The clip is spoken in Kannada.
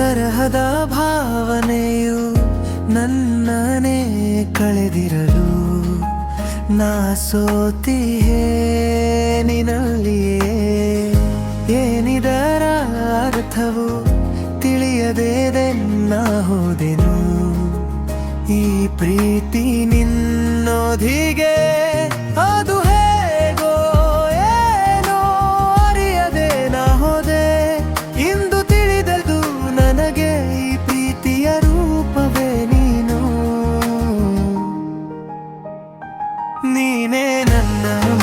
ವಿರಹದ ಭಾವನೆಯು ನನ್ನನೇ ಕಳೆದಿರಲು ನಾ ಸೋತಿಹೇ ನಿನ್ನಲ್ಲಿಯೇ ಏನಿದರ ಅರ್ಥವು ತಿಳಿಯದೇದೆನ್ನ ಹೋದೆನು. ಈ ಪ್ರೀತಿ ನಿನ್ನೊಧಿಗೆ na na